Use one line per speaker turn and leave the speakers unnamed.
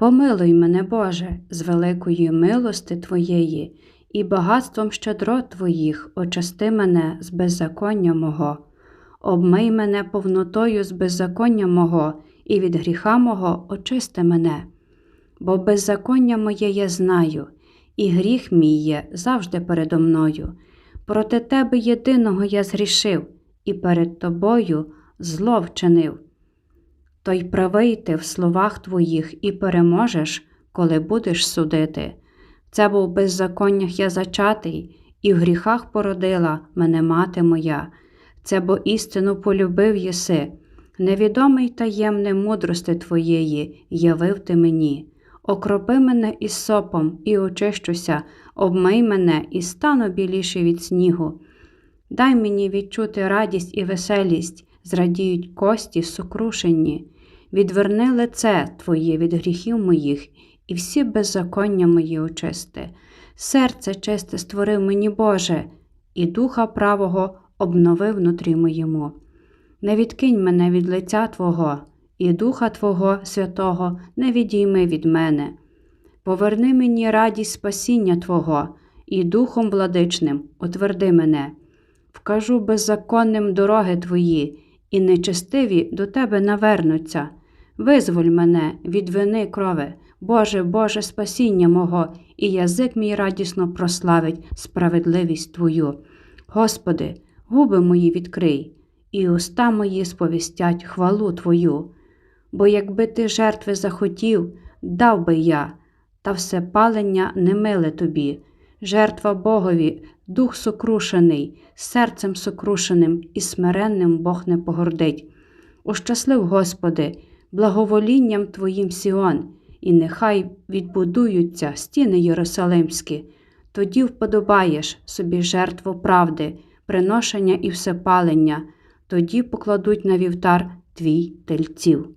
Помилуй мене, Боже, з великої милости Твоєї і багатством щедро Твоїх очисти мене з беззаконня мого, обмий мене повнотою з беззаконня мого, і від гріха мого очисти мене. Бо беззаконня моє я знаю, і гріх мій є завжди передо мною. Проти Тебе єдиного я згрішив, і перед Тобою зло вчинив. То й правий ти в словах твоїх і переможеш, коли будеш судити. Це був в беззаконнях я зачатий, і в гріхах породила мене мати моя. Це бо істину полюбив єси, невідомий таємне мудрости твоєї явив ти мені. Окропи мене із сопом і очищуся, обмий мене і стану біліший від снігу. Дай мені відчути радість і веселість, зрадіють кості сукрушені. Відверни лице Твоє від гріхів моїх, і всі беззаконня мої очисти. Серце чисте створив мені Боже, і духа правого обнови внутрі моєму. Не відкинь мене від лиця Твого, і Духа Твого Святого не відійми від мене. Поверни мені радість спасіння Твого, і Духом владичним утверди мене. Вкажу беззаконним дороги Твої, і нечестиві до Тебе навернуться. Визволь мене від вини крови, Боже, Боже, спасіння мого, і язик мій радісно прославить справедливість Твою. Господи, губи мої відкрий, і уста мої сповістять хвалу Твою. Бо якби ти жертви захотів, дав би я, та все палення не миле тобі. Жертва Богові, дух сокрушений, серцем сокрушеним і смиренним Бог не погордить. Ощаслив, Господи, благоволінням Твоїм Сіон, і нехай відбудуються стіни Єрусалимські, тоді вподобаєш собі жертву правди, приношення і всепалення, тоді покладуть на вівтар твій тельців.